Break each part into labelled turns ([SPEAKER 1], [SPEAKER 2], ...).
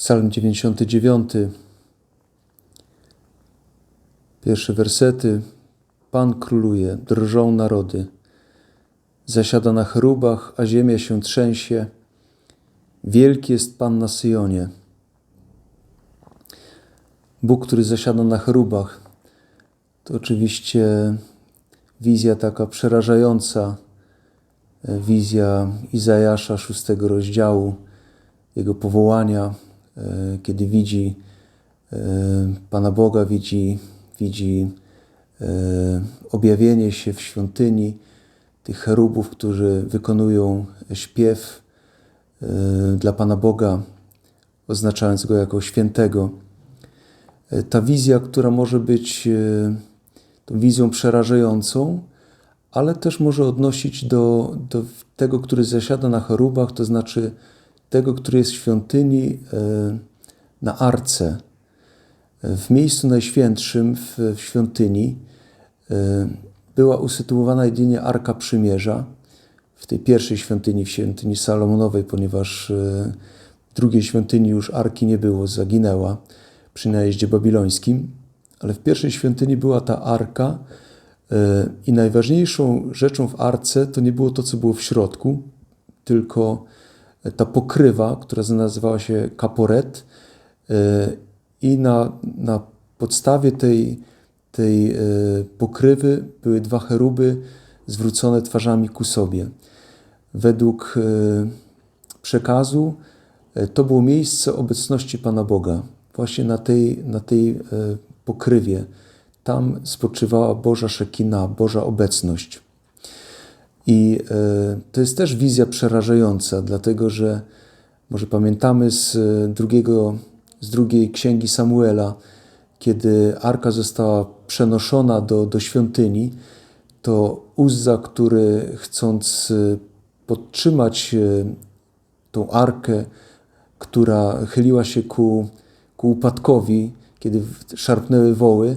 [SPEAKER 1] Psalm 99, pierwsze wersety. Pan króluje, drżą narody. Zasiada na cherubach, a ziemia się trzęsie. Wielki jest Pan na Syjonie. Bóg, który zasiada na cherubach, to oczywiście wizja taka przerażająca, wizja Izajasza szóstego rozdziału, jego powołania, kiedy widzi e, Pana Boga, widzi, widzi e, objawienie się w świątyni tych cherubów, którzy wykonują śpiew dla Pana Boga, oznaczając go jako świętego. Ta wizja, która może być wizją przerażającą, ale też może odnosić do, do tego, który zasiada na cherubach, to znaczy tego, który jest w świątyni e, na arce. W miejscu najświętszym w, świątyni e, była usytuowana jedynie Arka Przymierza w tej pierwszej świątyni, w świątyni Salomonowej, ponieważ e, w drugiej świątyni już Arki nie było, zaginęła przy najeździe babilońskim, ale w pierwszej świątyni była ta Arka i najważniejszą rzeczą w Arce to nie było to, co było w środku, tylko ta pokrywa, która nazywała się kaporet e, i na, na podstawie tej, tej e, pokrywy były dwa cheruby zwrócone twarzami ku sobie. Według e, przekazu to było miejsce obecności Pana Boga. Właśnie na tej, na tej pokrywie. Tam spoczywała Boża Szekina, Boża obecność. I e, to jest też wizja przerażająca, dlatego że może pamiętamy z, drugiego, z drugiej księgi Samuela, kiedy arka została przenoszona do, do świątyni, to Uzza, który chcąc e, podtrzymać e, tą arkę, która chyliła się ku, ku upadkowi, kiedy szarpnęły woły,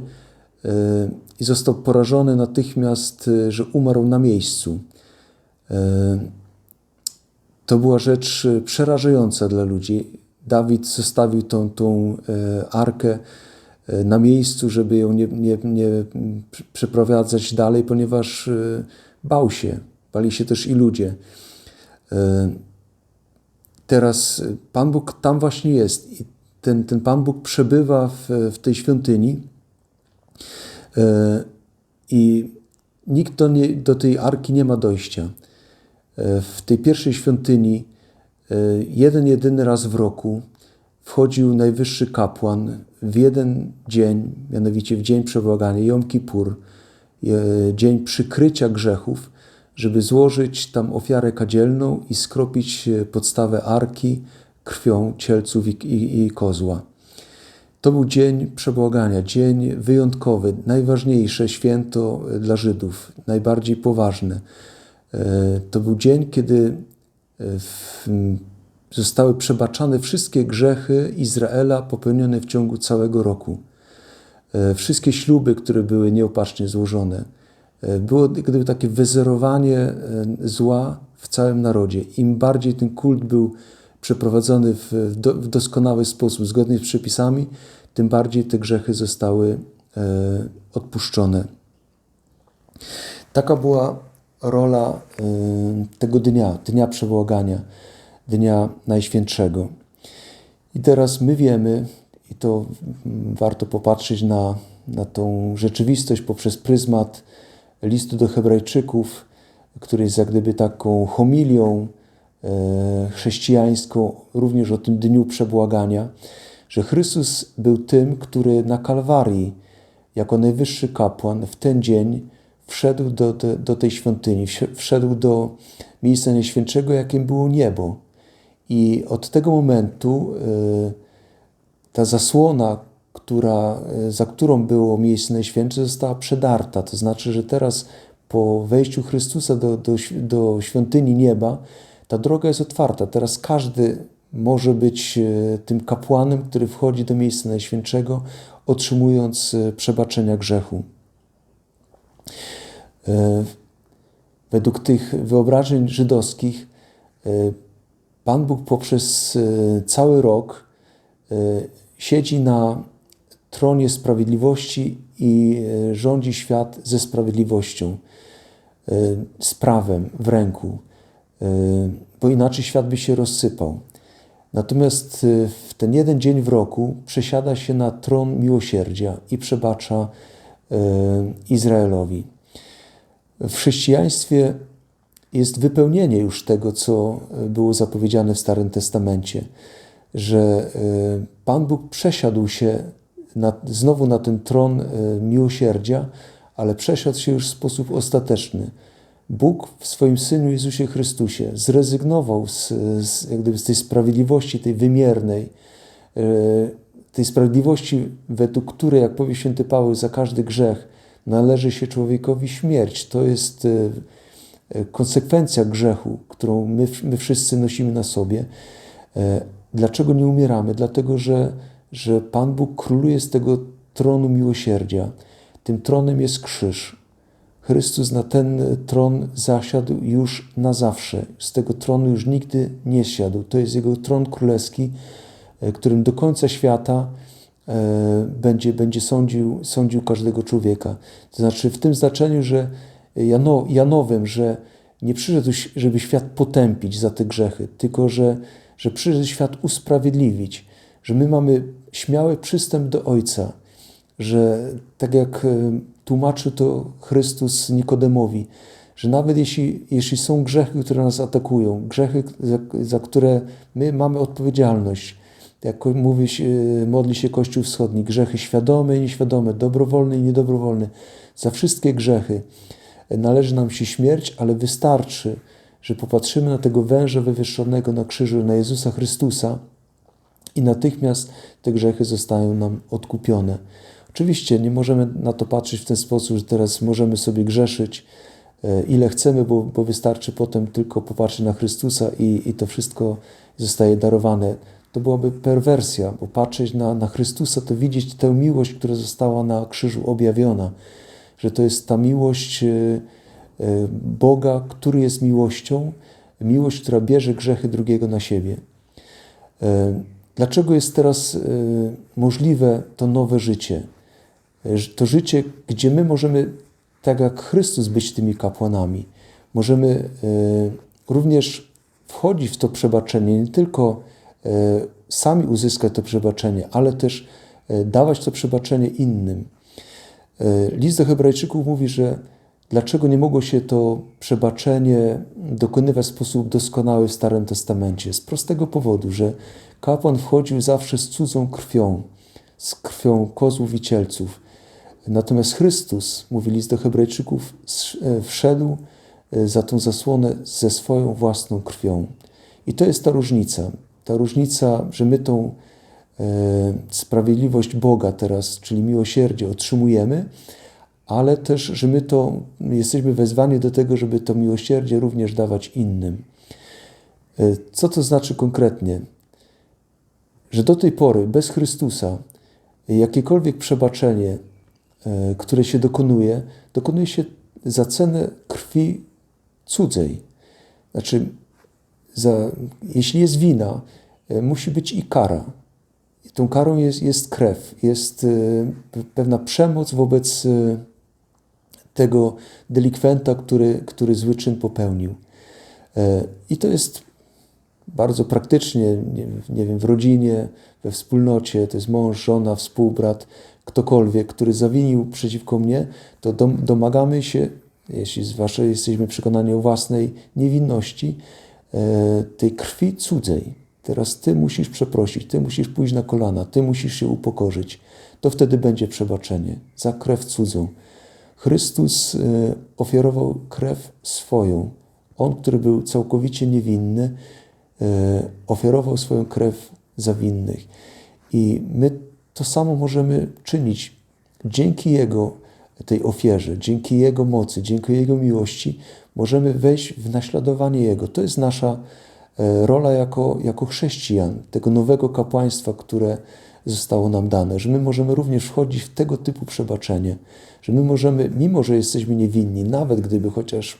[SPEAKER 1] i został porażony natychmiast, że umarł na miejscu. E, to była rzecz e, przerażająca dla ludzi. Dawid zostawił tą, tą e, arkę na miejscu, żeby ją nie, nie, nie przeprowadzać dalej, ponieważ bał się. Bali się też i ludzie. Teraz Pan Bóg tam właśnie jest i ten, ten Pan Bóg przebywa w, w tej świątyni i nikt do, nie, do tej arki nie ma dojścia. E, w tej pierwszej świątyni e, jeden jedyny raz w roku wchodził najwyższy kapłan w jeden dzień, mianowicie w dzień przebłagania, Jom Kippur, e, dzień przykrycia grzechów, żeby złożyć tam ofiarę kadzielną i skropić podstawę arki krwią cielców i, i, i kozła. To był dzień przebłagania, dzień wyjątkowy, najważniejsze święto dla Żydów, najbardziej poważne. E, to był dzień, kiedy e, zostały przebaczane wszystkie grzechy Izraela popełnione w ciągu całego roku. E, wszystkie śluby, które były nieopatrznie złożone. Było gdyby takie wyzerowanie zła w całym narodzie. Im bardziej ten kult był przeprowadzony w, do, w doskonały sposób, zgodnie z przepisami, tym bardziej te grzechy zostały odpuszczone. Taka była rola y, tego dnia, dnia przebłagania, dnia Najświętszego. I teraz my wiemy, i to warto popatrzeć na, na tą rzeczywistość poprzez pryzmat listu do Hebrajczyków, który jest jak gdyby taką homilią e, chrześcijańską, również o tym dniu przebłagania, że Chrystus był tym, który na Kalwarii, jako najwyższy kapłan, w ten dzień wszedł do, do, do tej świątyni, wszedł do miejsca najświętszego, jakim było niebo. I od tego momentu e, ta zasłona, która, e, za którą było miejsce najświętsze, została przedarta. To znaczy, że teraz po wejściu Chrystusa do, do, do świątyni nieba, ta droga jest otwarta. Teraz każdy może być e, tym kapłanem, który wchodzi do miejsca najświętszego, otrzymując przebaczenia grzechu. E, według tych wyobrażeń żydowskich e, Pan Bóg poprzez e, cały rok siedzi na tronie sprawiedliwości i rządzi świat ze sprawiedliwością, z prawem w ręku, bo inaczej świat by się rozsypał. Natomiast w ten jeden dzień w roku przesiada się na tron miłosierdzia i przebacza Izraelowi. W chrześcijaństwie jest wypełnienie już tego, co było zapowiedziane w Starym Testamencie, że Pan Bóg przesiadł się na, znowu na ten tron miłosierdzia, ale przesiadł się już w sposób ostateczny. Bóg w swoim Synu Jezusie Chrystusie zrezygnował z, z, jak gdyby z tej sprawiedliwości, tej wymiernej, tej sprawiedliwości, według której, jak powie święty Paweł, za każdy grzech należy się człowiekowi śmierć. To jest konsekwencja grzechu, którą my, my wszyscy nosimy na sobie. Dlaczego nie umieramy? Dlatego, że, że Pan Bóg króluje z tego tronu miłosierdzia. Tym tronem jest krzyż. Chrystus na ten tron zasiadł już na zawsze. Z tego tronu już nigdy nie siadł. To jest jego tron królewski, którym do końca świata będzie, będzie sądził, sądził każdego człowieka. To znaczy w tym znaczeniu, że Janowym, że nie przyszedł, żeby świat potępić za te grzechy, tylko że, że przyszedł świat usprawiedliwić, że my mamy śmiały przystęp do Ojca, że tak jak tłumaczy to Chrystus Nikodemowi, że nawet jeśli, jeśli są grzechy, które nas atakują, grzechy, za, za które my mamy odpowiedzialność, jak mówi, modli się Kościół Wschodni, grzechy świadome i nieświadome, dobrowolne i niedobrowolne, za wszystkie grzechy należy nam się śmierć, ale wystarczy, że popatrzymy na tego węża wywyższonego na krzyżu, na Jezusa Chrystusa i natychmiast te grzechy zostają nam odkupione. Oczywiście nie możemy na to patrzeć w ten sposób, że teraz możemy sobie grzeszyć ile chcemy, bo, bo wystarczy potem tylko popatrzeć na Chrystusa i, i to wszystko zostaje darowane. To byłaby perwersja, bo patrzeć na, na Chrystusa to widzieć tę miłość, która została na krzyżu objawiona że to jest ta miłość Boga, który jest miłością, miłość, która bierze grzechy drugiego na siebie. Dlaczego jest teraz możliwe to nowe życie? To życie, gdzie my możemy, tak jak Chrystus, być tymi kapłanami. Możemy również wchodzić w to przebaczenie, nie tylko sami uzyskać to przebaczenie, ale też dawać to przebaczenie innym. List do Hebrajczyków mówi, że dlaczego nie mogło się to przebaczenie dokonywać w sposób doskonały w Starym Testamencie? Z prostego powodu, że kapłan wchodził zawsze z cudzą krwią, z krwią kozłów i cielców. Natomiast Chrystus, mówi list do Hebrajczyków, wszedł za tą zasłonę ze swoją własną krwią. I to jest ta różnica. Ta różnica, że my tą sprawiedliwość Boga teraz, czyli miłosierdzie, otrzymujemy, ale też, że my to jesteśmy wezwani do tego, żeby to miłosierdzie również dawać innym. Co to znaczy konkretnie? Że do tej pory bez Chrystusa jakiekolwiek przebaczenie, które się dokonuje, dokonuje się za cenę krwi cudzej. Znaczy, za, jeśli jest wina, musi być i kara. Tą karą jest, jest krew, jest pewna przemoc wobec tego delikwenta, który, który zły czyn popełnił. I to jest bardzo praktycznie, nie, nie wiem, w rodzinie, we wspólnocie, to jest mąż, żona, współbrat, ktokolwiek, który zawinił przeciwko mnie, to domagamy się, jeśli zwłaszcza jesteśmy przekonani o własnej niewinności, tej krwi cudzej. Teraz ty musisz przeprosić, ty musisz pójść na kolana, ty musisz się upokorzyć. To wtedy będzie przebaczenie za krew cudzą. Chrystus ofiarował krew swoją. On, który był całkowicie niewinny, ofiarował swoją krew za winnych. I my to samo możemy czynić dzięki Jego tej ofierze, dzięki Jego mocy, dzięki Jego miłości, możemy wejść w naśladowanie Jego. To jest nasza rola jako, jako chrześcijan, tego nowego kapłaństwa, które zostało nam dane, że my możemy również wchodzić w tego typu przebaczenie, że my możemy, mimo że jesteśmy niewinni, nawet gdyby chociaż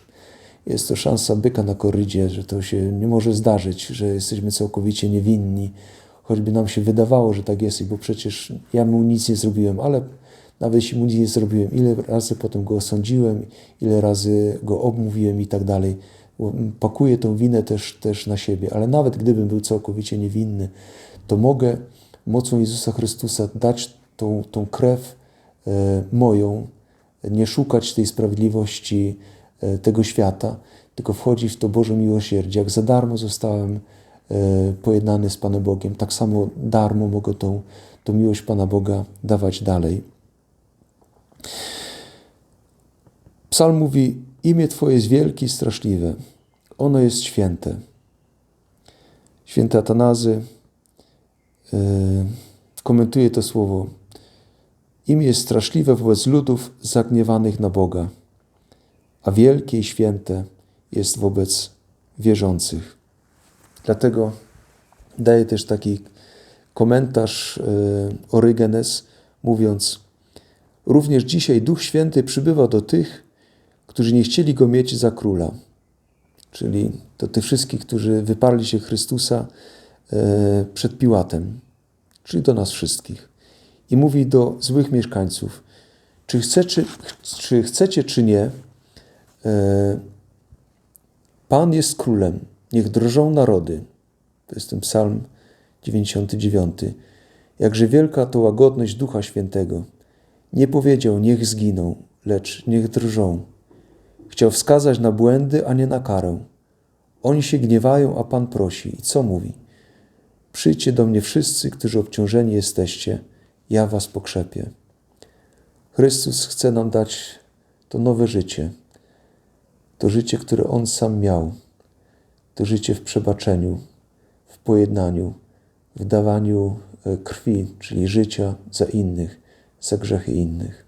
[SPEAKER 1] jest to szansa byka na korydzie, że to się nie może zdarzyć, że jesteśmy całkowicie niewinni, choćby nam się wydawało, że tak jest, bo przecież ja mu nic nie zrobiłem, ale nawet jeśli mu nic nie zrobiłem, ile razy potem go osądziłem, ile razy go obmówiłem i tak dalej. Pakuję tą winę też, też na siebie, ale nawet gdybym był całkowicie niewinny, to mogę mocą Jezusa Chrystusa dać tą, tą krew e, moją, nie szukać tej sprawiedliwości e, tego świata, tylko wchodzić w to Boże miłosierdzie. Jak za darmo zostałem e, pojednany z Panem Bogiem, tak samo darmo mogę tą, tą miłość Pana Boga dawać dalej. Psalm mówi: Imię Twoje jest wielkie i straszliwe, ono jest święte. Święty Atanazy yy, komentuje to słowo. Imię jest straszliwe wobec ludów zagniewanych na Boga, a wielkie i święte jest wobec wierzących. Dlatego daje też taki komentarz yy, Orygenes, mówiąc: Również dzisiaj Duch Święty przybywa do tych, którzy nie chcieli go mieć za króla. Czyli to tych wszystkich, którzy wyparli się Chrystusa e, przed Piłatem, czyli do nas wszystkich. I mówi do złych mieszkańców: Czy, chce, czy, czy chcecie, czy nie, e, Pan jest królem, niech drżą narody. To jest ten psalm 99. Jakże wielka to łagodność Ducha Świętego. Nie powiedział, niech zginą, lecz niech drżą. Chciał wskazać na błędy, a nie na karę. Oni się gniewają, a Pan prosi. I co mówi? Przyjdźcie do mnie wszyscy, którzy obciążeni jesteście, ja was pokrzepię. Chrystus chce nam dać to nowe życie, to życie, które On sam miał, to życie w przebaczeniu, w pojednaniu, w dawaniu e, krwi, czyli życia za innych, za grzechy innych.